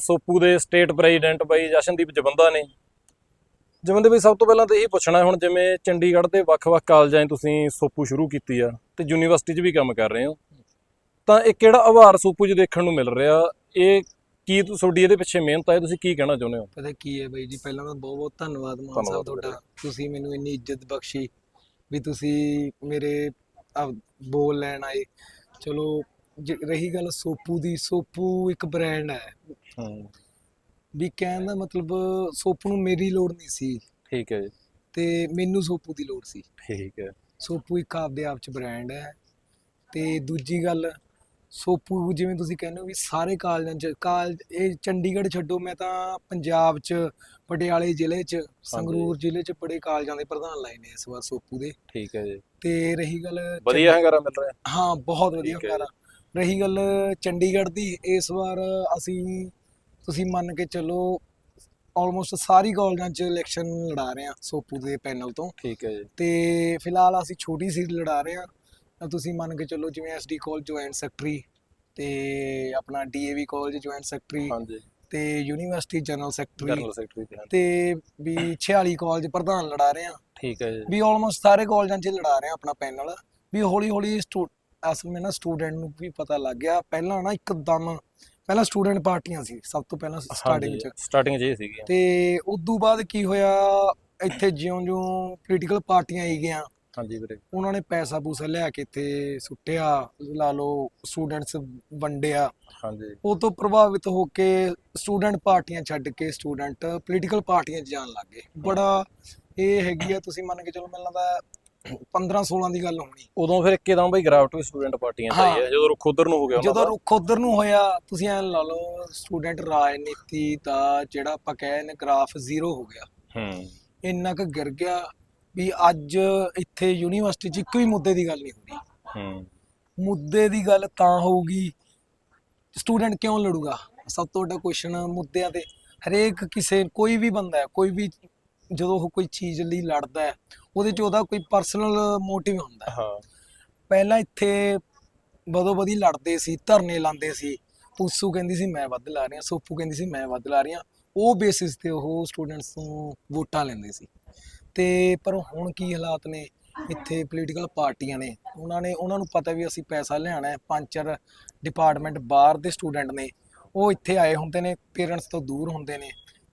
ਸੋਪੂ ਦੇ state president ਬਾਈ ਜਸ਼ਨਦੀਪ ਜਵੰਦਾ ਨੇ। ਜਵੰਦੇ ਬਾਈ ਸਭ ਤੋਂ ਪਹਿਲਾਂ ਤਾਂ ਇਹ ਪੁੱਛਣਾ ਹੁਣ ਜਿਵੇਂ ਚੰਡੀਗੜ੍ਹ ਦੇ ਵੱਖ-ਵੱਖ ਕਾਲਜਾਂ 'ਚ ਤੁਸੀਂ ਸੋਪੂ ਸ਼ੁਰੂ ਕੀਤੀ ਆ ਤੇ ਯੂਨੀਵਰਸਿਟੀ 'ਚ ਵੀ ਕੰਮ ਕਰ ਰਹੇ ਹੋ। ਤਾਂ ਇਹ ਕਿਹੜਾ ਆਭਾਰ ਸੋਪੂ 'ਚ ਦੇਖਣ ਨੂੰ ਮਿਲ ਰਿਹਾ? ਇਹ ਕੀ ਤੁਹਾਡੀ ਇਹਦੇ ਪਿੱਛੇ ਮਿਹਨਤ ਹੈ ਤੁਸੀਂ ਕੀ ਕਹਿਣਾ ਚਾਹੁੰਦੇ ਹੋ? ਪਤਾ ਕੀ ਹੈ ਬਾਈ ਜੀ ਪਹਿਲਾਂ ਤਾਂ ਬਹੁਤ ਬਹੁਤ ਧੰਨਵਾਦ ਮਾਨ ਸਾਹਿਬ ਤੁਹਾਡਾ। ਤੁਸੀਂ ਮੈਨੂੰ ਇੰਨੀ ਇੱਜ਼ਤ ਬਖਸ਼ੀ ਵੀ ਤੁਸੀਂ ਮੇਰੇ ਬੋਲ ਲੈਣ ਆਏ। ਚਲੋ ਜੇ ਰਹੀ ਗੱਲ ਸੋਪੂ ਦੀ ਸੋਪੂ ਇੱਕ ਬ੍ਰਾਂਡ ਹੈ। ਹੂੰ। ਵੀ ਕਹਿਣ ਦਾ ਮਤਲਬ ਸੋਪੂ ਨੂੰ ਮੇਰੀ ਲੋੜ ਨਹੀਂ ਸੀ। ਠੀਕ ਹੈ ਜੀ। ਤੇ ਮੈਨੂੰ ਸੋਪੂ ਦੀ ਲੋੜ ਸੀ। ਠੀਕ ਹੈ। ਸੋਪੂ ਇੱਕ ਆਪਦੇ ਆਪ ਚ ਬ੍ਰਾਂਡ ਹੈ। ਤੇ ਦੂਜੀ ਗੱਲ ਸੋਪੂ ਜਿਵੇਂ ਤੁਸੀਂ ਕਹਿੰਦੇ ਹੋ ਵੀ ਸਾਰੇ ਕਾਲਜਾਂ ਚ ਕਾਲ ਇਹ ਚੰਡੀਗੜ੍ਹ ਛੱਡੋ ਮੈਂ ਤਾਂ ਪੰਜਾਬ ਚ ਪਟਿਆਲੇ ਜ਼ਿਲ੍ਹੇ ਚ ਸੰਗਰੂਰ ਜ਼ਿਲ੍ਹੇ ਚ ਬੜੇ ਕਾਲਜਾਂ ਦੇ ਪ੍ਰਧਾਨ ਲਾਏ ਨੇ ਇਸ ਵਾਰ ਸੋਪੂ ਦੇ। ਠੀਕ ਹੈ ਜੀ। ਤੇ ਰਹੀ ਗੱਲ ਵਧੀਆ ਹੰਗਾਰਾ ਮਿਲ ਰਿਹਾ। ਹਾਂ ਬਹੁਤ ਵਧੀਆ ਠੀਕ ਹੈ ਰਹੀ ਗੱਲ ਚੰਡੀਗੜ੍ਹ ਦੀ ਇਸ ਵਾਰ ਅਸੀਂ ਤੁਸੀਂ ਮੰਨ ਕੇ ਚੱਲੋ ਆਲਮੋਸਟ ਸਾਰੀ ਕਾਲਜਾਂ 'ਚ ਇਲੈਕਸ਼ਨ ਲੜਾ ਰਹੇ ਹਾਂ ਸੋਪੂ ਦੇ ਪੈਨਲ ਤੋਂ। ਠੀਕ ਹੈ ਜੀ। ਤੇ ਫਿਲਹਾਲ ਅਸੀਂ ਛੋਟੀ ਸੀਟ ਲੜਾ ਰਹੇ ਹਾਂ। ਤਾਂ ਤੁਸੀਂ ਮੰਨ ਕੇ ਚੱਲੋ ਜਿਵੇਂ ਐਸਡੀ ਕਾਲਜ ਜੁਆਇੰਟ ਸੈਕਟਰੀ ਤੇ ਆਪਣਾ ਡੀਏਵੀ ਕਾਲਜ ਜੁਆਇੰਟ ਸੈਕਟਰੀ ਹਾਂਜੀ। ਤੇ university general secretary general secretary ਤੇ ਵੀ 46 ਕਾਲਜ ਪ੍ਰਧਾਨ ਲੜਾ ਰਹੇ ਹਾਂ। ਠੀਕ ਹੈ ਜੀ। ਵੀ ਆਲਮੋਸਟ ਸਾਰੇ ਕਾਲਜਾਂ 'ਚ ਲੜਾ ਰਹੇ ਆ ਆਪਣਾ ਪੈਨਲ ਵੀ ਹੌਲੀ ਹੌਲੀ ਅਸਲ ਵਿੱਚ ਨਾ ਸਟੂਡੈਂਟ ਨੂੰ ਵੀ ਪਤਾ ਲੱਗ ਗਿਆ। ਪਹਿਲਾਂ ਨਾ ਇੱਕਦਮ ਪਹਿਲਾਂ ਸਟੂਡੈਂਟ ਪਾਰਟੀਆਂ ਸੀ ਸਭ ਤੋਂ ਪਹਿਲਾਂ ਸਟਾਰਟਿੰਗ 'ਚ। ਸਟਾਰਟਿੰਗ ਇਹ ਸੀਗੀ ਤੇ ਉਸ ਤੋਂ ਬਾਅਦ ਕੀ ਹੋਇਆ ਇੱਥੇ ਜਿਉਂ-ਜਿਉਂ ਪੋਲੀਟੀਕਲ ਪਾਰਟੀਆਂ ਆਈ ਗਿਆ ਹਾਂਜੀ ਵੀਰੇ। ਉਹਨਾਂ ਨੇ ਪੈਸਾ ਪੂਸਾ ਲਿਆ ਕੇ ਇੱਥੇ ਸੁੱਟਿਆ ਲਾ ਲਓ ਸਟੂਡੈਂਟਸ ਵੰਡਿਆ। ਹਾਂਜੀ। ਉਹ ਤੋਂ ਪ੍ਰਭਾਵਿਤ ਹੋ ਕੇ ਸਟੂਡੈਂਟ ਪਾਰਟੀਆਂ ਛੱਡ ਕੇ ਸਟੂਡੈਂਟ ਪੋਲੀਟੀਕਲ ਪਾਰਟੀਆਂ 'ਚ ਜਾਣ ਲੱਗ ਗਏ। ਬੜਾ ਇਹ ਹੈਗੀ ਆ ਤੁਸੀਂ ਮੰਨ ਕੇ ਚਲੋ ਮੈਨੂੰ ਲੱਗਦਾ 15 16 ਦੀ ਗੱਲ ਹੋਣੀ। ਉਦੋਂ ਫਿਰ ਇੱਕਦਮ ਬਈ ਗ੍ਰਾਫਟ ਵੀ ਸਟੂਡੈਂਟ ਪਾਰਟੀਆਂ ਦਾ ਹੀ। ਹੈ ਜਦੋਂ ਰੁੱਖ ਉਧਰ ਨੂੰ ਹੋ ਗਿਆ ਉਹਨਾਂ ਜਦੋਂ। ਰੁੱਖ ਉਧਰ ਨੂੰ ਹੋਇਆ ਤੁਸੀਂ ਐ ਲਾ ਲਓ ਸਟੂਡੈਂਟ ਰਾਜਨੀਤੀ ਦਾ ਜਿਹੜਾ ਆਪਾਂ ਕਹੇ ਨੇ ਗ੍ਰਾਫ ਜ਼ੀਰੋ ਹੋ ਗਿਆ। ਹੂੰ। ਇੰਨਾ ਕੁ ਗਿਰ ਗਿਆ ਵੀ ਅੱਜ ਇੱਥੇ ਯੂਨੀਵਰਸਿਟੀ 'ਚ ਇੱਕ ਵੀ ਮੁੱਦੇ ਦੀ ਗੱਲ ਨਹੀਂ ਹੁੰਦੀ। ਹੂੰ। ਮੁੱਦੇ ਦੀ ਗੱਲ ਤਾਂ ਹੋਊਗੀ ਸਟੂਡੈਂਟ ਕਿਉਂ ਲੜੂਗਾ? ਸਭ ਤੋਂ ਵੱਡਾ ਕੁਐਸਚਨ ਮੁੱਦਿਆਂ ਤੇ। ਹਰੇਕ ਕਿਸੇ ਕੋਈ ਵੀ ਬੰਦਾ ਹੈ ਕੋਈ ਵੀ ਜਦੋਂ ਉਹ ਕੋਈ ਚੀਜ਼ ਲਈ ਲੜਦਾ ਹੈ ਉਹਦੇ 'ਚ ਉਹਦਾ ਕੋਈ ਪਰਸਨਲ ਮੋਟਿਵ ਹੁੰਦਾ ਹੈ। ਪਹਿਲਾਂ ਇੱਥੇ ਬਦੋ ਬਦੀ ਲੜਦੇ ਸੀ ਧਰਨੇ ਲਾਉਂਦੇ ਸੀ। ਪੂਸੂ ਕਹਿੰਦੀ ਸੀ ਮੈਂ ਵੱਧ ਲਾ ਰਹੀ। ਸੋਪੂ ਕਹਿੰਦੀ ਸੀ ਮੈਂ ਵੱਧ ਲਾ ਰਹੀ। ਉਹ ਬੇਸਿਸ ਤੇ ਉਹ ਸਟੂਡੈਂਟਸ ਤੋਂ ਵੋਟਾਂ ਲੈਂਦੇ ਸੀ। ਤੇ ਪਰ ਹੁਣ ਕੀ ਹਾਲਾਤ ਨੇ? ਇੱਥੇ ਪੋਲੀਟੀਕਲ ਪਾਰਟੀਆਂ ਨੇ। ਉਹਨਾਂ ਨੇ ਉਹਨਾਂ ਨੂੰ ਪਤਾ ਵੀ ਅਸੀਂ ਪੈਸਾ ਲਿਆਣਾ ਹੈ। ਪੰਜ ਚਾਰ ਡਿਪਾਰਟਮੈਂਟ ਬਾਹਰ ਦੇ ਸਟੂਡੈਂਟ ਨੇ। ਉਹ ਇੱਥੇ ਆਏ ਹੁੰਦੇ ਨੇ ਪੇਰੈਂਟਸ ਤੋਂ ਦੂਰ ਹੁੰਦੇ ਨੇ।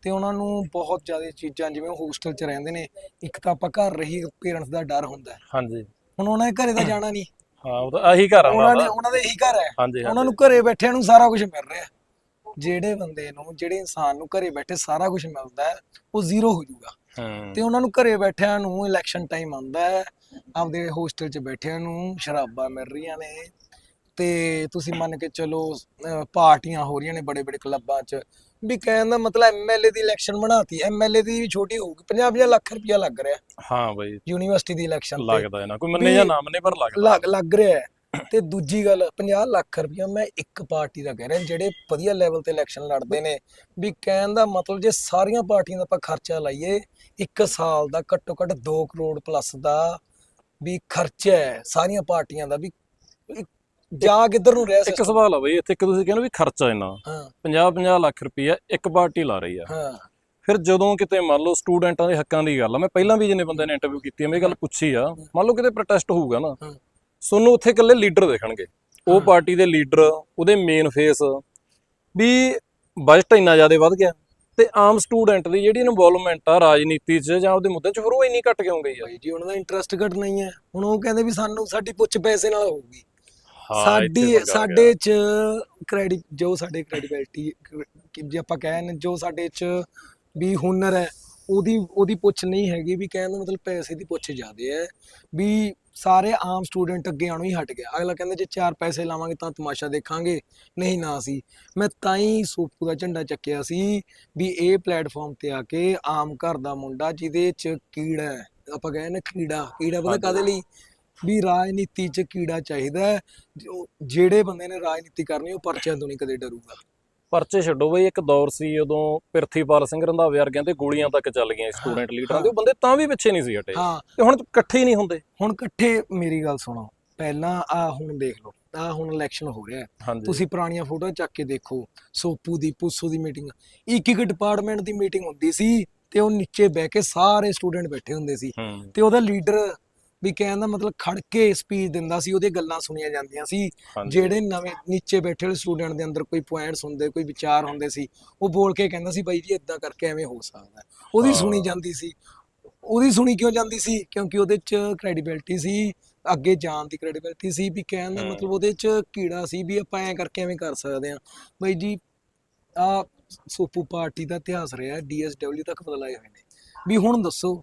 ਤੇ ਉਹਨਾਂ ਨੂੰ ਬਹੁਤ ਜ਼ਿਆਦਾ ਚੀਜ਼ਾਂ ਜਿਵੇਂ ਹੋਸਟਲ 'ਚ ਰਹਿੰਦੇ ਨੇ ਇੱਕ ਤਾਂ ਆਪਾਂ ਘਰ ਰਹੀ ਪੇਰੈਂਟਸ ਦਾ ਡਰ ਹੁੰਦਾ ਹੈ। ਹਾਂਜੀ। ਹੁਣ ਉਹਨਾਂ ਦੇ ਘਰੇ ਤਾਂ ਜਾਣਾ ਨਹੀਂ। ਹਾਂ ਉਹ ਤਾਂ ਆਹੀ ਘਰ ਆ ਉਹਨਾਂ ਨੇ ਦਾ ਉਹਨਾਂ ਦੇ ਇਹੀ ਘਰ ਹੈ। ਹਾਂਜੀ ਉਹਨਾਂ ਨੂੰ ਘਰੇ ਬੈਠਿਆਂ ਨੂੰ ਸਾਰਾ ਕੁਝ ਮਿਲ ਰਿਹਾ। ਜਿਹੜੇ ਬੰਦੇ ਨੂੰ ਜਿਹੜੇ ਇਨਸਾਨ ਨੂੰ ਘਰੇ ਬੈਠੇ ਸਾਰਾ ਕੁਝ ਮਿਲਦਾ ਹੈ ਉਹ ਜ਼ੀਰੋ ਹੋ ਜਾਊਗਾ। ਹੂੰ। ਤੇ ਉਹਨਾਂ ਨੂੰ ਘਰੇ ਬੈਠਿਆਂ ਨੂੰ ਇਲੈਕਸ਼ਨ ਟਾਈਮ ਆਉਂਦਾ ਹੈ। ਆਪਦੇ ਹੋਸਟਲ 'ਚ ਬੈਠਿਆਂ ਨੂੰ ਸ਼ਰਾਬਾਂ ਮਿਲ ਰਹੀਆਂ ਨੇ। ਤੇ ਤੁਸੀਂ ਮੰਨ ਕੇ ਚਲੋ ਅਹ ਪਾਰਟੀਆਂ ਹੋ ਰਹੀਆਂ ਨੇ ਬੜੇ ਬੜੇ ਕਲੱਬਾਂ 'ਚ। ਵੀ ਕਹਿਣ ਦਾ ਮਤਲਬ ਐਮਐਲਏ ਦੀ ਇਲੈਕਸ਼ਨ ਬਣਾਤੀ ਐਮਐਲਏ ਦੀ ਵੀ ਛੋਟੀ ਹੋਊਗੀ 50 50 ਲੱਖ ਰੁਪਇਆ ਲੱਗ ਰਿਹਾ। ਹਾਂ ਬਈ। ਯੂਨੀਵਰਸਿਟੀ ਦੀ ਇਲੈਕਸ਼ਨ ਤੇ। ਲੱਗਦਾ ਹੈ ਨਾ ਕੋਈ ਮੰਨੇ ਜਾਂ ਨਾ ਮੰਨੇ ਪਰ ਲੱਗਦਾ। ਲੱਗ ਲੱਗ ਰਿਹਾ ਹੈ। ਤੇ ਦੂਜੀ ਗੱਲ 50 ਲੱਖ ਰੁਪਇਆ ਮੈਂ ਇੱਕ ਪਾਰਟੀ ਦਾ ਕਹਿ ਰਿਹਾ ਜਿਹੜੇ ਵਧੀਆ ਲੈਵਲ ਤੇ ਇਲੈਕਸ਼ਨ ਲੜਦੇ ਨੇ ਵੀ ਕਹਿਣ ਦਾ ਮਤਲਬ ਜੇ ਸਾਰੀਆਂ ਪਾਰਟੀਆਂ ਦਾ ਆਪਾਂ ਖਰਚਾ ਲਾਈਏ ਇੱਕ ਸਾਲ ਦਾ ਘੱਟੋ ਘੱਟ 2 ਕਰੋੜ ਪਲੱਸ ਦਾ ਵੀ ਖਰਚਾ ਹੈ ਸਾਰੀਆਂ ਪਾਰਟੀਆਂ ਦਾ ਵੀ ਜਾ ਕਿੱਧਰ ਨੂੰ ਰਿਹਾ ਇੱਕ? ਸਵਾਲ ਆ ਬਈ ਇੱਥੇ ਇੱਕ ਤੁਸੀਂ ਕਹਿੰਦੇ ਵੀ ਖਰਚਾ ਇੰਨਾ। ਹਾਂ। 50 50 ਲੱਖ ਰੁਪਈਆ ਇੱਕ ਪਾਰਟੀ ਲਾ ਰਹੀ ਆ। ਹਾਂ। ਫਿਰ ਜਦੋਂ ਕਿਤੇ ਮੰਨ ਲਓ ਸਟੂਡੈਂਟਾਂ ਦੇ ਹੱਕਾਂ ਦੀ ਗੱਲ ਆ ਮੈਂ ਪਹਿਲਾਂ ਵੀ ਜਿਹਨੇ ਬੰਦੇ ਨੇ ਇੰਟਰਵਿਊ ਕੀਤੀ ਆ ਮੈਂ ਇਹ ਗੱਲ ਪੁੱਛੀ ਆ ਮੰਨ ਲਓ ਕਿਤੇ ਪ੍ਰੋਟੈਸਟ ਹੋਊਗਾ ਨਾ। ਤੁਹਾਨੂੰ ਉੱਥੇ ਇਕੱਲੇ ਲੀਡਰ ਦੇਖਣਗੇ। ਉਹ ਪਾਰਟੀ ਦੇ ਲੀਡਰ ਉਹਦੇ ਮੇਨ ਫੇਸ ਵੀ ਬਜਟ ਇੰਨਾ ਜ਼ਿਆਦਾ ਵੱਧ ਗਿਆ। ਤੇ ਆਮ ਸਟੂਡੈਂਟ ਦੀ ਜਿਹੜੀ ਇਨਵੋਲਵਮੈਂਟ ਆ ਰਾਜਨੀਤੀ 'ਚ ਜਾਂ ਉਹਦੇ ਮੁੱਦੇ 'ਚ ਫਿਰ ਉਹ ਇੰਨੀ ਘਟ ਕਿਉਂ ਗਈ ਆ? ਜੀ ਉਹਨਾਂ ਦਾ ਇੰਟਰਸਟ ਘਟਣਾ ਹੀ ਹੈ ਹੁਣ ਉਹ ਕਹਿੰਦੇ ਵੀ ਸਾਨੂੰ ਸਾਡੀ ਪੁੱਛ ਪੈਸੇ ਨਾਲ ਹੋਊਗੀ। ਹਾਂ, ਇੱਥੇ ਸਾਡੀ ਪੰਗਾ। ਸਾਡੇ ਚ ਕ੍ਰੈਡਿਟ ਜੋ ਸਾਡੇ ਕ੍ਰੈਡੀਬਿਲਟੀ ਜੇ ਆਪਾਂ ਕਹਿਣ ਜੋ ਸਾਡੇ ਚ ਵੀ ਹੁਨਰ ਹੈ ਉਹਦੀ ਉਹਦੀ ਪੁੱਛ ਨਹੀਂ ਹੈਗੀ ਵੀ ਕਹਿਣ ਦਾ ਮਤਲਬ ਪੈਸੇ ਦੀ ਪੁੱਛ ਜ਼ਿਆਦੇ ਹੈ ਵੀ ਸਾਰੇ ਆਮ ਸਟੂਡੈਂਟ ਅੱਗੇ ਆਣੋਂ ਹੀ ਹਟ ਗਿਆ ਅਗਲਾ ਕਹਿੰਦਾ ਜੇ ਚਾਰ ਪੈਸੇ ਲਾਵਾਂਗੇ ਤਾਂ ਤਮਾਸ਼ਾ ਦੇਖਾਂਗੇ। ਨਹੀਂ ਨਾ ਸੀ। ਮੈਂ ਤਾਂ ਹੀ ਸੋਪੂ ਦਾ ਝੰਡਾ ਚੱਕਿਆ ਸੀ ਵੀ ਇਹ ਪਲੇਟਫਾਰਮ ਤੇ ਆ ਕੇ ਆਮ ਘਰ ਦਾ ਮੁੰਡਾ ਜਿਹਦੇ ਚ ਕੀੜਾ ਹੈ ਆਪਾਂ ਕਹਿੰਦੇ ਨੇ ਕੀੜਾ ਕੀੜਾ ਪਤਾ ਕਾਦੇ ਲਈ? ਵੀ ਰਾਜਨੀਤੀ ਚ ਕੀੜਾ ਚਾਹੀਦਾ ਹੈ ਜੋ ਜਿਹੜੇ ਬੰਦੇ ਨੇ ਰਾਜਨੀਤੀ ਕਰਨੀ ਉਹ ਪਰਚਿਆਂ ਤੋਂ ਨਹੀਂ ਕਦੇ ਡਰੂਗਾ। ਪਰਚੇ ਛੱਡੋ ਬਈ ਇੱਕ ਦੌਰ ਸੀ ਉਦੋਂ ਪਿਰਥੀਪਾਲ ਸਿੰਘ ਰੰਧਾਵੇ ਵਰਗਿਆਂ ਤੇ ਗੋਲੀਆਂ ਤੱਕ ਚੱਲ ਗਈਆਂ ਸਟੂਡੈਂਟ ਲੀਡਰਾਂ ਦੇ ਉਹ ਬੰਦੇ ਤਾਂ ਵੀ ਪਿੱਛੇ ਨਹੀਂ ਸੀ ਹਟੇ। ਹਾਂ। ਤੇ ਹੁਣ ਇਕੱਠੇ ਹੀ ਨਹੀਂ ਹੁੰਦੇ। ਹੁਣ ਇਕੱਠੇ ਮੇਰੀ ਗੱਲ ਸੁਣੋ ਪਹਿਲਾਂ ਆ ਹੁਣ ਦੇਖ ਲਓ ਆ ਹੁਣ ਇਲੈਕਸ਼ਨ ਹੋ ਰਿਹਾ ਹੈ। ਹਾਂਜੀ। ਤੁਸੀਂ ਪੁਰਾਣੀਆਂ ਫੋਟੋਆਂ ਚੱਕ ਕੇ ਦੇਖੋ ਸੋਪੂ ਦੀ ਪੁੱਸੂ ਦੀ ਮੀਟਿੰਗ ਇੱਕ ਇੱਕ ਡਿਪਾਰਟਮੈਂਟ ਦੀ ਮੀਟਿੰਗ ਹੁੰਦੀ ਸੀ ਤੇ ਉਹ ਨੀਚੇ ਬਹਿ ਕੇ ਸਾਰੇ ਸਟੂਡੈਂਟ ਬੈਠੇ ਹੁੰਦੇ ਸੀ। ਹੂੰ। ਤੇ ਉਹਦਾ ਲੀਡਰ ਵੀ ਕਹਿਣ ਦਾ ਮਤਲਬ ਖੜ ਕੇ ਸਪੀਚ ਦਿੰਦਾ ਸੀ ਉਹਦੀਆਂ ਗੱਲਾਂ ਸੁਣੀਆਂ ਜਾਂਦੀਆਂ ਸੀ ਜਿਹੜੇ ਨਵੇਂ ਨੀਚੇ ਬੈਠੇ ਹੋਏ ਸਟੂਡੈਂਟ ਦੇ ਅੰਦਰ ਕੋਈ ਪੁਆਇੰਟਸ ਹੁੰਦੇ ਕੋਈ ਵਿਚਾਰ ਹੁੰਦੇ ਸੀ ਉਹ ਬੋਲ ਕੇ ਕਹਿੰਦਾ ਸੀ ਬਾਈ ਜੀ ਇਦਾਂ ਕਰਕੇ ਐਵੇਂ ਹੋ ਸਕਦਾ। ਉਹਦੀ ਸੁਣੀ। ਜਾਂਦੀ ਸੀ ਉਹਦੀ ਸੁਣੀ ਕਿਉਂ ਜਾਂਦੀ ਸੀ ਕਿਉਂਕਿ ਉਹਦੇ ਚ ਕ੍ਰੈਡੀਬਿਲਟੀ ਸੀ ਅੱਗੇ ਜਾਣ ਦੀ ਕ੍ਰੈਡੀਬਿਲਟੀ ਸੀ ਵੀ ਕਹਿਣ ਦਾ। ਮਤਲਬ ਉਹਦੇ ਚ ਕੀੜਾ ਸੀ ਵੀ ਆਪਾਂ ਐਂ ਕਰਕੇ ਐਵੇਂ ਕਰ ਸਕਦੇ ਆ ਬਾਈ ਜੀ ਆ ਸੋਪੂ ਪਾਰਟੀ ਦਾ ਇਤਿਹਾਸ ਰਿਹਾ ਡੀਐਸਡਬਲਯੂ ਤੱਕ ਬਦਲਾਏ ਹੋਏ ਨੇ ਵੀ ਹੁਣ ਦੱਸੋ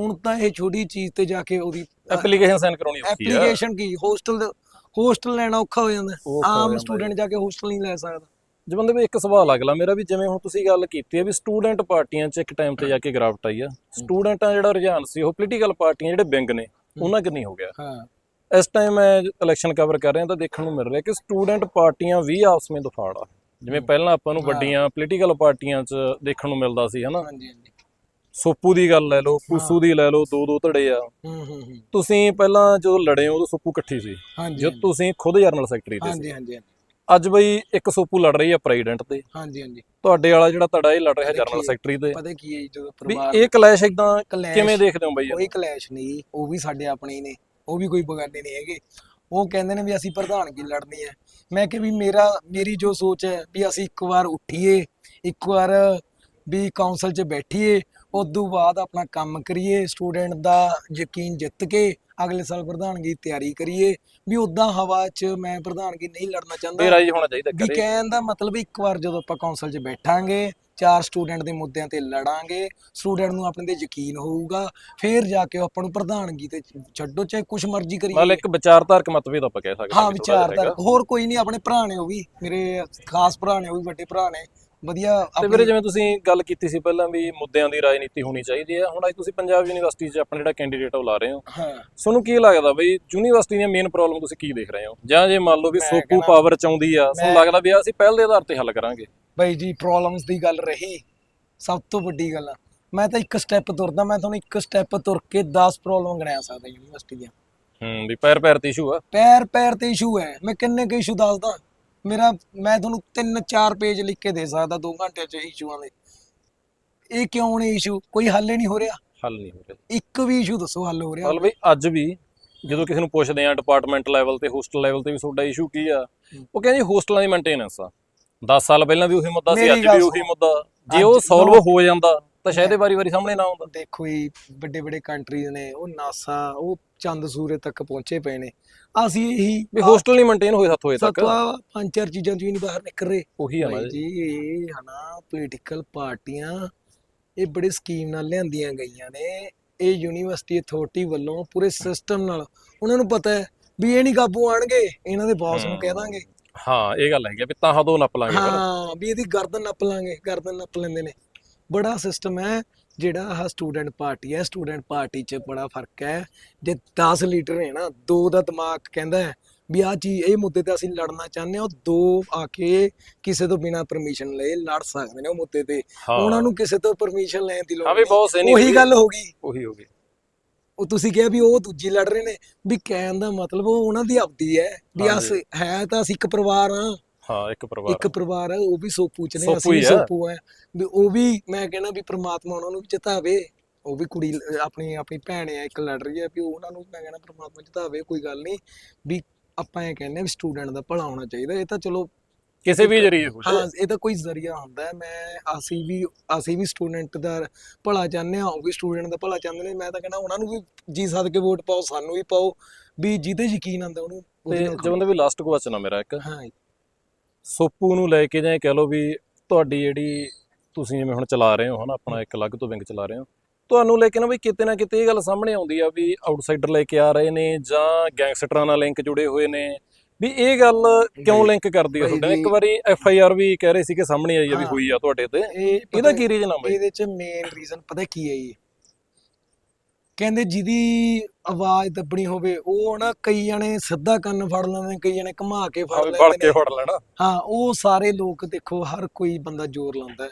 ਹੁਣ ਤਾਂ ਇਹ ਛੋਟੀ ਚੀਜ਼ ਤੇ ਜਾ ਕੇ ਉਹਦੀ ਐਪਲੀਕੇਸ਼ਨ ਸਾਈਨ ਕਰਾਉਣੀ ਔਖੀ ਆ। ਐਪਲੀਕੇਸ਼ਨ ਕੀ ਹੋਸਟਲ ਹੋਸਟਲ ਲੈਣਾ ਔਖਾ ਹੋ ਜਾਂਦਾ। ਆਮ ਸਟੂਡੈਂਟ ਜਾ ਕੇ ਹੋਸਟਲ ਨਹੀਂ ਲੈ ਸਕਦਾ। ਜਵੰਦੇ ਵੀ ਇੱਕ ਸਵਾਲ ਅਗਲਾ ਮੇਰਾ ਵੀ ਜਿਵੇਂ ਹੁਣ ਤੁਸੀਂ ਗੱਲ ਕੀਤੀ ਹੈ ਵੀ ਸਟੂਡੈਂਟ ਪਾਰਟੀਆਂ 'ਚ ਇੱਕ ਟਾਈਮ ਤੇ ਜਾ ਕੇ ਗਰਾਫਟ ਆਈ ਆ। ਸਟੂਡੈਂਟਾਂ ਜਿਹੜਾ ਰੁਝਾਨ ਸੀ ਉਹ ਪੋਲੀਟੀਕਲ ਪਾਰਟੀਆਂ ਜਿਹੜੇ ਵਿੰਗ ਨੇ ਉਹਨਾਂ ਕਿ ਨਹੀਂ ਹੋ ਗਿਆ। ਹਾਂ। ਇਸ ਟਾਈਮ ਮੈਂ ਇਲੈਕਸ਼ਨ ਕਵਰ ਕਰ ਰਿਹਾ ਤਾਂ ਦੇਖਣ ਨੂੰ ਮਿਲ ਰਿਹਾ ਕਿ ਸਟੂਡੈਂਟ ਪਾਰਟੀਆਂ ਵੀ ਆਪਸ ਵਿੱਚ ਦਫਾੜ ਆ। ਜਿਵੇਂ ਪਹਿਲਾਂ ਆਪਾਂ ਨੂੰ। ਵੱਡੀਆਂ ਪੋਲੀਟੀਕਲ ਪਾਰਟੀਆਂ 'ਚ ਦੇਖਣ ਨੂੰ ਮਿਲਦਾ ਸੀ ਹਨਾ? ਸੋਪੂ ਦੀ ਗੱਲ ਲੈ ਲਓ ਪੂਸੂ ਦੀ ਲੈ ਲਓ ਦੋ ਦੋ ਧੜੇ ਆ। ਹੂੰ ਹੂੰ ਹੂੰ। ਤੁਸੀਂ ਪਹਿਲਾਂ ਜਦੋਂ ਲੜੇ ਹੋ ਉਦੋਂ ਸੋਪੂ ਇਕੱਠੀ ਸੀ। ਹਾਂਜੀ ਜਦ ਤੁਸੀਂ ਖੁਦ ਜਨਰਲ ਸੈਕਟਰੀ ਤੇ ਸੀ। ਹਾਂਜੀ ਹਾਂਜੀ। ਹਾਂਜੀ ਅੱਜ ਬਈ ਇੱਕ ਸੋਪੂ ਲੜ ਰਹੀ ਆ ਪ੍ਰੈਜ਼ੀਡੈਂਟ ਤੇ। ਹਾਂਜੀ ਹਾਂਜੀ। ਤੁਹਾਡੇ ਵਾਲਾ ਜਿਹੜਾ ਧੜਾ ਇਹ ਲੜ ਰਿਹਾ ਜਨਰਲ ਸੈਕਟਰੀ ਤੇ। ਪਤਾ ਕੀ ਹੈ ਜੀ, ਜਦੋਂ ਵੀ ਪਰਿਵਾਰ ਇਹ ਕਲੈਸ਼ ਇਦਾਂ ਕਿਵੇਂ ਦੇਖਦੇ ਹੋ ਬਈ ਕੋਈ ਕਲੈਸ਼ ਨਹੀਂ ਉਹ ਵੀ ਸਾਡੇ ਆਪਣੇ ਹੀ ਨੇ ਉਹ ਵੀ ਕੋਈ ਬਗਾਨੇ ਨਹੀਂ ਹੈਗੇ। ਉਹ ਕਹਿੰਦੇ ਨੇ ਵੀ ਅਸੀਂ ਪ੍ਰਧਾਨਗੀ ਲੜਨੀ ਹੈ। ਮੈਂ ਕਿ ਵੀ ਮੇਰਾ ਮੇਰੀ ਜੋ ਸੋਚ ਹੈ ਵੀ ਅਸੀਂ ਇੱਕ ਵਾਰ ਉੱਠੀਏ ਇੱਕ ਵਾਰ ਵੀ ਕਾਉਂਸਲ 'ਚ ਬੈਠੀਏ ਉਦੋਂ ਬਾਅਦ ਆਪਣਾ ਕੰਮ ਕਰੀਏ ਸਟੂਡੈਂਟ ਦਾ ਯਕੀਨ ਜਿੱਤ ਕੇ ਅਗਲੇ ਸਾਲ ਪ੍ਰਧਾਨਗੀ ਤਿਆਰੀ ਕਰੀਏ। ਵੀ ਉਦਾਂ ਹਵਾ 'ਚ ਮੈਂ ਪ੍ਰਧਾਨਗੀ ਨਹੀਂ ਲੜਨਾ ਚਾਹੁੰਦਾ। ਮੇਰਾ ਹੀ ਹੋਣਾ ਚਾਹੀਦਾ ਵੀ ਕਰੇ ਕਹਿਣ ਦਾ ਮਤਲਬ ਇੱਕ ਵਾਰ ਜਦੋਂ ਆਪਾਂ ਕਾਉਂਸਲ 'ਚ ਬੈਠਾਂਗੇ ਚਾਰ ਸਟੂਡੈਂਟ ਦੇ ਮੁੱਦਿਆਂ ਤੇ ਲੜਾਂਗੇ ਸਟੂਡੈਂਟ ਨੂੰ ਆਪਣੇ ਤੇ ਯਕੀਨ ਹੋਊਗਾ ਫਿਰ ਜਾ ਕੇ ਉਹ ਆਪਾਂ ਨੂੰ ਪ੍ਰਧਾਨਗੀ ਤੇ ਛੱਡੋ ਚਾਹੇ ਕੁਝ ਮਰਜ਼ੀ ਮਤਲਬ ਕਰੀਏ ਇੱਕ ਵਿਚਾਰਧਾਰਕ ਮਤਭੇਦ ਆਪਾਂ ਕਹਿ ਸਕਦੇ ਹਾਂ ਵੀ ਥੋੜ੍ਹਾ ਜਿਹਾ ਵਿਚਾਰਧਾਰਾ ਹੈਗਾ। ਹੋਰ ਕੋਈ ਨਹੀਂ ਆਪਣੇ ਭਰਾ ਨੇ ਉਹ ਵੀ ਮੇਰੇ ਖਾਸ ਭਰਾ ਨੇ ਉਹ ਵੀ ਵੱਡੇ ਭਰਾ ਨੇ। ਵਧੀਆ ਤੇ ਵੀਰੇ ਜਿਵੇਂ ਤੁਸੀਂ ਗੱਲ ਕੀਤੀ ਸੀ ਪਹਿਲਾਂ ਵੀ ਮੁੱਦਿਆਂ ਦੀ ਰਾਜਨੀਤੀ ਹੋਣੀ ਚਾਹੀਦੀ ਹੈ ਹੁਣ ਅੱਜ ਤੁਸੀਂ ਪੰਜਾਬ ਯੂਨੀਵਰਸਿਟੀ 'ਚ ਆਪਣਾ ਜਿਹੜਾ ਕੈਂਡੀਡੇਟ ਉਹ ਲਾ ਰਹੇ ਹੋ। ਹਾਂ। ਤੁਹਾਨੂੰ ਕੀ ਲੱਗਦਾ ਬਈ ਯੂਨੀਵਰਸਿਟੀ ਦੀਆਂ ਮੇਨ ਪ੍ਰੋਬਲਮ ਤੁਸੀਂ ਕੀ ਦੇਖ ਰਹੇ ਹੋ? ਜਾਂ ਜੇ ਮੰਨ ਲਓ ਵੀ ਕਹਿਣਾ- ਪਾਵਰ ਚ ਆਉਂਦੀ ਆ ਤੁਹਾਨੂੰ ਲੱਗਦਾ ਵੀ ਅਸੀਂ ਪਹਿਲ ਦੇ ਆਧਾਰ ਤੇ ਹੱਲ ਕਰਾਂਗੇ? ਬਈ ਜੀ ਪ੍ਰੋਬਲਮਸ ਦੀ ਗੱਲ ਰਹੀ ਸਭ ਤੋਂ ਵੱਡੀ ਗੱਲ ਮੈਂ ਤਾਂ ਇੱਕ ਸਟੈਪ ਤੁਰਦਾ ਮੈਂ ਤੁਹਾਨੂੰ ਇੱਕ ਸਟੈਪ ਤੁਰ ਕੇ 10 ਪ੍ਰੋਬਲਮ ਗਿਣਾ ਸਕਦਾ ਯੂਨੀਵਰਸਿਟੀ ਦੀਆਂ। ਹੂੰ ਵੀ ਪੈਰ ਪੈਰ ਤੇ ਇਸ਼ੂ ਆ। ਪੈਰ ਪੈਰ ਤੇ ਇਸ਼ੂ ਹੈ। ਮੈਂ ਕਿੰਨੇ ਕੁ ਇਸ਼ੂ ਦੱਸਦਾ। ਮੇਰਾ ਮੈਂ ਤੁਹਾਨੂੰ ਤਿੰਨ ਚਾਰ ਪੇਜ ਲਿਖ ਕੇ ਦੇ ਸਕਦਾ 2 ਘੰਟੇ ਚ ਇਸ਼ੂਆਂ ਦੇ ਇਹ ਕਿਉਂ ਨੇ ਇਸ਼ੂ ਕੋਈ ਹੱਲ ਹੀ ਨਹੀਂ ਹੋ ਰਿਹਾ। ਹੱਲ ਨਹੀਂ ਹੋ ਰਿਹਾ। ਇੱਕ ਵੀ ਇਸ਼ੂ ਦੱਸੋ ਹੱਲ ਹੋ ਰਿਹਾ। ਮਤਲਬ ਵੀ ਅੱਜ ਵੀ ਜਦੋਂ ਕਿਸੇ ਨੂੰ ਪੁੱਛਦੇ ਆ ਡਿਪਾਰਟਮੈਂਟ ਲੈਵਲ ਤੇ ਹੋਸਟਲ ਲੈਵਲ ਤੇ ਵੀ ਤੁਹਾਡਾ ਇਸ਼ੂ ਕੀ ਆ ਉਹ ਕਹਿੰਦੇ ਹੋਸਟਲਾਂ ਦੀ ਮੇਨਟੇਨੈਂਸ ਆ। 10 ਸਾਲ ਪਹਿਲਾਂ ਵੀ ਉਹੀ ਮੁੱਦਾ ਸੀ ਅੱਜ ਵੀ ਉਹੀ। ਮੁੱਦਾ। ਜੇ ਉਹ ਸੋਲਵ ਹੋ ਜਾਂਦਾ ਤਾਂ ਸ਼ਾਇਦ ਇਹ ਵਾਰੀ-ਵਾਰੀ ਸਾਹਮਣੇ ਨਾ ਆਉਂਦਾ। ਦੇਖੋ ਜੀ ਵੱਡੇ ਵੱਡੇ ਕੰਟਰੀਜ਼ ਨੇ ਉਹ ਨਾਸਾ ਉਹ ਚੰਦ ਸੂਰਜ ਤੱਕ ਪਹੁੰਚੇ ਪਏ ਨੇ। ਅਸੀਂ ਇਹੀ ਵੀ ਹੋਸਟਲ ਨਹੀਂ ਮੇਨਟੇਨ ਹੋਏ ਸਾਥੋਂ ਹੋਏ ਤੱਕ। ਸਤਵਾ ਪੰਜ ਚਾਰ ਚੀਜ਼ਾਂ ਤੋਂ ਹੀ ਨਹੀਂ ਬਾਹਰ ਨਿਕਲ ਰਹੇ। ਉਹੀ ਆ ਨਾ ਭਾਈ ਜੀ। ਇਹ ਹਨਾ ਪੋਲੀਟੀਕਲ ਪਾਰਟੀਆਂ ਇਹ ਬੜੇ ਸਕੀਮ ਨਾਲ ਲਿਆਂਦੀਆਂ ਗਈਆਂ ਨੇ। ਇਹ ਯੂਨੀਵਰਸਿਟੀ ਅਥਾਰਟੀ ਵੱਲੋਂ ਪੂਰੇ ਸਿਸਟਮ ਨਾਲ ਉਹਨਾਂ ਨੂੰ ਪਤਾ ਹੈ ਵੀ ਇਹ ਨਹੀਂ ਕਾਬੂ ਆਣਗੇ ਇਹਨਾਂ ਦੇ ਬਾਸ ਨੂੰ ਕਹਿ ਦਾਂਗੇ। ਹਾਂ ਇਹ ਗੱਲ ਹੈਗੀ ਆ ਵੀ ਤਾਂ ਹਦੋਂ ਨੱਪ ਲਾਂਗੇ ਹਾਂ ਵੀ ਇਹਦੀ ਗਰਦਨ ਨੱਪ ਲਾਂਗੇ ਗਰਦਨ ਨੱਪ ਲੈਂਦੇ ਨੇ। ਬੜਾ ਸਿਸਟਮ ਹੈ ਜਿਹੜਾ ਆਹ ਸਟੂਡੈਂਟ ਪਾਰਟੀ ਹੈ ਸਟੂਡੈਂਟ ਪਾਰਟੀ 'ਚ ਬੜਾ ਫ਼ਰਕ ਹੈ। ਜੇ 10 ਲੀਡਰ ਹੈ ਨਾ ਦੋ ਦਾ ਦਿਮਾਗ ਕਹਿੰਦਾ ਹੈ ਵੀ ਆਹ ਚੀਜ਼ ਇਹ ਮੁੱਦੇ ਤੇ ਅਸੀਂ ਲੜਨਾ ਚਾਹੁੰਦੇ ਹਾਂ ਉਹ ਦੋ ਆ ਕੇ ਕਿਸੇ ਤੋਂ ਬਿਨਾ ਪਰਮਿਸ਼ਨ ਲਏ ਲੜ ਸਕਦੇ ਨੇ ਉਹ ਮੁੱਦੇ ਤੇ। ਹਾਂ। ਉਹਨਾਂ ਨੂੰ ਕਿਸੇ ਤੋਂ ਪਰਮਿਸ਼ਨ ਲੈਣ ਦੀ ਲੋੜ ਹਾਂ ਵੀ ਬਹੁਤ ਉਹੀ ਗੱਲ ਹੋ ਗਈ। ਉਹੀ ਹੋ ਗਈ। ਉਹ ਤੁਸੀਂ ਕਿਹਾ ਵੀ ਉਹ ਦੂਜੀ ਲੜ ਰਹੇ ਨੇ ਵੀ ਕਹਿਣ ਦਾ ਮਤਲਬ ਉਹ ਉਹਨਾਂ ਦੀ ਆਪਦੀ ਹੈ ਵੀ ਹਾਂਜੀ। ਅਸ ਹੈ ਤਾਂ ਅਸੀਂ ਇੱਕ ਪਰਿਵਾਰ ਹਾਂ। ਹਾਂ ਇੱਕ ਪਰਿਵਾਰ। ਇੱਕ ਪਰਿਵਾਰ ਹੈ ਉਹ ਵੀ ਸੋਪੂ ਚ ਨੇ ਸੋਪੂ ਅਸੀਂ ਵੀ ਆ। ਸੋਪੂ ਹੈ ਵੀ ਉਹ ਵੀ ਮੈਂ ਕਹਿੰਦਾ ਵੀ ਪ੍ਰਮਾਤਮਾ ਉਹਨਾਂ ਨੂੰ ਵੀ ਜਿਤਾਵੇ। ਉਹ ਵੀ ਕੁੜੀ ਲ- ਆਪਣੀ ਆਪਣੀ ਭੈਣ ਹੈ ਇੱਕ ਲੜ ਰਹੀ ਹੈ ਵੀ ਉਹਨਾਂ ਨੂੰ ਮੈਂ ਕਹਿੰਦਾ ਪ੍ਰਮਾਤਮਾ ਜਿਤਾਵੇ ਕੋਈ ਗੱਲ ਨਹੀਂ। ਵੀ ਆਪਾਂ ਇਹ ਕਹਿੰਦੇ ਆ ਵੀ ਸਟੂਡੈਂਟ ਦਾ ਭਲਾ ਹੋਣਾ ਚਾਹੀਦਾ ਇਹ ਤਾਂ ਚਲੋ ਕਿਸੇ ਵੀ ਜਰੀਏ ਹੋ ਹਾਂ ਇਹ ਤਾਂ ਕੋਈ ਜ਼ਰੀਆ ਹੁੰਦਾ। ਹੈ ਮੈਂ ਅਸੀਂ ਵੀ ਅਸੀਂ ਵੀ ਸਟੂਡੈਂਟ ਦਾ ਭਲਾ ਚਾਹੁੰਦੇ ਹਾਂ ਉਹ ਵੀ ਸਟੂਡੈਂਟ ਦਾ ਭਲਾ ਚਾਹੁੰਦੇ ਨੇ। ਮੈਂ ਤਾਂ ਕਹਿੰਦਾ ਉਹਨਾਂ ਨੂੰ ਵੀ ਜੀ ਸਦ ਕੇ ਵੋਟ ਪਾਓ ਸਾਨੂੰ ਵੀ ਪਾਓ। ਵੀ ਜਿਹਦੇ ਯਕੀਨ ਆਉਂਦਾ ਉਹਨੂੰ ਉਹਦੇ ਤੇ ਨਾਲ ਦਾ ਵੀ ਲਾਸਟ ਕੁਐਸਚਨ ਆ ਮੇਰਾ ਇੱਕ। ਹਾਂ ਸੋਪੂ ਨੂੰ ਲੈ ਕੇ ਜਾਂ ਇਹ ਕਹਿ ਲਓ ਵੀ ਤੁਹਾਡੀ ਜਿਹੜੀ ਤੁਸੀਂ ਜਿਵੇਂ ਹੁਣ ਚਲਾ ਰਹੇ ਹੋ ਹਨਾ ਆਪਣਾ ਇੱਕ ਅਲੱਗ ਤੋਂ ਵਿੰਗ ਚਲਾ ਰਹੇ ਹੋ ਤੁਹਾਨੂੰ ਲੈ ਕੇ ਨਾ ਵੀ ਕਿਤੇ ਨਾ ਕਿਤੇ ਇਹ ਗੱਲ ਸਾਹਮਣੇ ਆਉਂਦੀ ਆ ਵੀ ਆਊਟਸਾਈਡਰ ਲੈ ਕੇ ਆ ਰਹੇ ਨੇ ਜਾਂ ਗੈਂਗਸਟਰਾਂ ਨਾਲ ਲਿੰਕ ਜੁੜੇ ਹੋਏ ਨੇ ਵੀ ਇਹ ਗੱਲ ਕਿਉਂ ਲਿੰਕ ਕਰਦੀ ਆ ਤੁਹਾਡੇ? ਇੱਕ ਵਾਰੀ ਐਫ ਆਈ ਆਰ ਵੀ ਕਹਿ ਰਹੇ ਸੀ ਕਿ ਸਾਹਮਣੇ ਆਈ ਆ ਵੀ। ਹੋਈ ਆ ਤੁਹਾਡੇ ਤੇ ਇਹ ਇਹਦਾ ਕੀ ਰੀਜਨ ਆ ਬਈ ਇਹਦੇ ਚ ਮੇਨ ਰੀਜ਼ਨ ਪਤਾ ਕੀ ਹੈ ਜੀ ਕਹਿੰਦੇ ਜਿਹਦੀ ਆਵਾਜ਼ ਦੱਬਣੀ ਹੋਵੇ ਉਹ ਨਾ ਕਈ ਜਣੇ ਸਿੱਧਾ ਕੰਨ ਫੜ ਲੈਂਦੇ ਕਈ ਜਣੇ ਘੁਮਾ ਕੇ ਫੜ ਫੜ ਲੈਂਦੇ ਕੇ ਨੇ। ਫੜ ਲੈਣਾ। ਹਾਂ ਉਹ ਸਾਰੇ ਲੋਕ ਦੇਖੋ ਹਰ ਕੋਈ ਬੰਦਾ ਜ਼ੋਰ ਲਾਉਂਦਾ ਹੈ।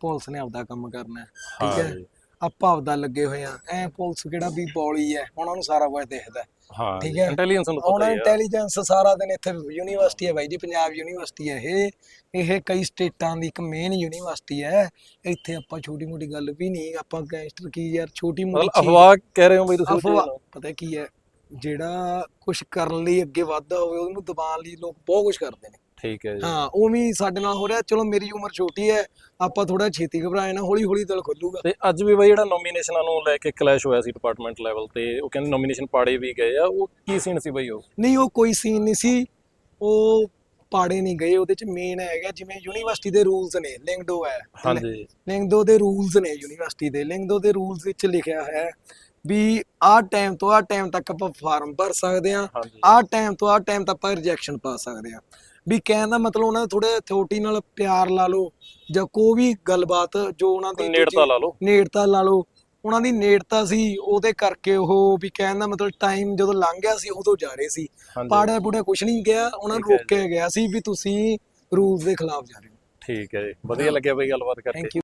ਪੁਲਿਸ ਨੇ ਆਪਦਾ ਕੰਮ ਕਰਨਾ ਹੈ ਠੀਕ ਹਾਂ। ਆਪਾਂ ਆਪਦਾ ਲੱਗੇ ਹੋਏ ਆ ਐ ਪੁਲਿਸ ਕਿਹੜਾ ਵੀ ਬੌਲੀ ਹੈ ਉਹਨਾਂ ਨੂੰ ਸਾਰਾ ਕੁਝ ਦਿਖਦਾ ਹੈ। ਹਾਂ ਠੀਕ ਹੈ। ਇੰਟੈਲੀਜੈਂਸ ਨੂੰ ਹੁਣ ਪਤਾ ਹੀ ਆ ਇੰਟੈਲੀਜੈਂਸ ਸਾਰਾ ਦਿਨ ਇੱਥੇ ਯੂਨੀਵਰਸਿਟੀ ਹੈ ਬਾਈ ਜੀ ਪੰਜਾਬ ਯੂਨੀਵਰਸਿਟੀ ਹੈ ਇਹ ਇਹ ਕਈ ਸਟੇਟਾਂ ਦੀ ਇੱਕ ਮੇਨ ਯੂਨੀਵਰਸਿਟੀ ਹੈ ਇੱਥੇ ਆਪਾਂ ਛੋਟੀ ਮੋਟੀ ਗੱਲ ਵੀ ਨਹੀਂ ਆਪਾਂ ਗੈਂਗਸਟਰ ਕੀ ਯਾਰ ਛੋਟੀ ਮੋਟੀ ਮਤਲਬ ਅਫਵਾਹ ਕਹਿ ਰਹੇ ਹੋ ਬਈ ਤੁਸੀਂ ਚੀਜ਼ ਅਫਵਾਹ? ਪਤਾ ਕੀ ਹੈ ਜਿਹੜਾ ਕੁਝ ਕਰਨ ਲਈ ਅੱਗੇ ਵਾਧਾ ਹੋਵੇ ਉਹਨੂੰ ਦਬਾਉਣ ਲਈ ਲੋਕ ਬਹੁਤ ਕੁਝ ਕਰਦੇ ਨੇ ਠੀਕ ਹੈ ਜੀ ਹਾਂ ਉਵੇਂ ਹੀ ਸਾਡੇ ਨਾਲ ਹੋ ਰਿਹਾ ਚਲੋ ਮੇਰੀ ਉਮਰ ਛੋਟੀ ਹੈ ਆਪਾਂ ਥੋੜਾ ਛੇਤੀ ਘਬਰਾਏ ਨਾ ਹੌਲੀ ਹੌਲੀ ਦਿਲ ਖੁੱਲੂਗਾ। ਤੇ ਅੱਜ ਵੀ ਬਈ ਜਿਹੜਾ ਨੋਮੀਨੇਸ਼ਨਾਂ ਨੂੰ ਲੈ ਕੇ ਕਲੈਸ਼ ਹੋਇਆ ਸੀ ਡਿਪਾਰਟਮੈਂਟ ਲੈਵਲ ਤੇ ਉਹ ਕਹਿੰਦੇ ਨੋਮੀਨੇਸ਼ਨ ਪਾੜੇ ਵੀ ਗਏ ਆ ਉਹ ਕੀ ਸੀਨ ਸੀ ਬਈ ਉਹ? ਨਹੀਂ ਉਹ ਕੋਈ ਸੀਨ ਨਹੀਂ ਸੀ ਉਹ ਪਾੜੇ ਨਹੀਂ ਗਏ ਉਹਦੇ ਚ ਮੇਨ ਹੈਗਾ ਜਿਵੇਂ ਯੂਨੀਵਰਸਿਟੀ ਦੇ ਰੂਲਸ ਨੇ ਲਿੰਗਡੋ ਹੈ ਹਾਂਜੀ। ਲਿੰਗਦੋ ਦੇ ਰੂਲਸ ਨੇ ਯੂਨੀਵਰਸਿਟੀ ਦੇ ਲਿੰਗਦੋ ਦੇ ਰੂਲਸ ਵਿੱਚ ਲਿਖਿਆ ਹੈ ਵੀ ਆਹ ਟਾਈਮ ਤੋਂ ਆਹ ਟਾਈਮ ਤੱਕ ਆਪਾਂ ਫਾਰਮ ਭਰ ਸਕਦੇ ਹਾਂਜੀ। ਆਹ ਟਾਈਮ ਤੋਂ ਆਹ ਟਾਈਮ ਤੱਕ ਆਪਾਂ ਰਿਜੈਕਸ਼ਨ ਪਾ ਸਕਦੇ ਹਾਂ। ਵੀ ਕਹਿਣ ਦਾ ਮਤਲਬ ਉਹਨਾਂ ਦਾ ਥੋੜੇ ਅਥਾਰਟੀ ਨਾਲ ਪਿਆਰ ਲਾ ਲਓ ਜਾਂ ਕੋਈ ਵੀ ਗੱਲਬਾਤ ਜੋ ਉਹਨਾਂ ਦੀ ਨੇੜਤਾ ਦੂਜੀ- ਲਾ ਲਓ। ਨੇੜਤਾ ਲਾ ਲਓ। ਉਹਨਾਂ ਦੀ ਨੇੜਤਾ ਸੀ ਉਹਦੇ ਕਰਕੇ ਉਹ ਵੀ ਕਹਿਣ ਦਾ ਮਤਲਬ ਟਾਈਮ ਜਦੋਂ ਲੰਘ ਗਿਆ ਸੀ ਉਦੋਂ ਜਾ ਰਹੇ ਸੀ। ਹਾਂਜੀ। ਪਾੜਿਆ ਪੁੜਿਆ ਕੁਝ ਨਹੀਂ ਗਿਆ ਉਹਨਾਂ ਨੂੰ ਠੀਕ ਹੈ ਰੋਕਿਆ ਗਿਆ ਸੀ ਵੀ ਤੁਸੀਂ ਰੂਲਸ ਦੇ ਖਿਲਾਫ ਜਾ ਰਹੇ ਹੋ। ਠੀਕ ਹੈ ਜੀ। ਵਧੀਆ ਲੱਗਿਆ ਬਈ ਗੱਲਬਾਤ ਕਰਕੇ। Thank you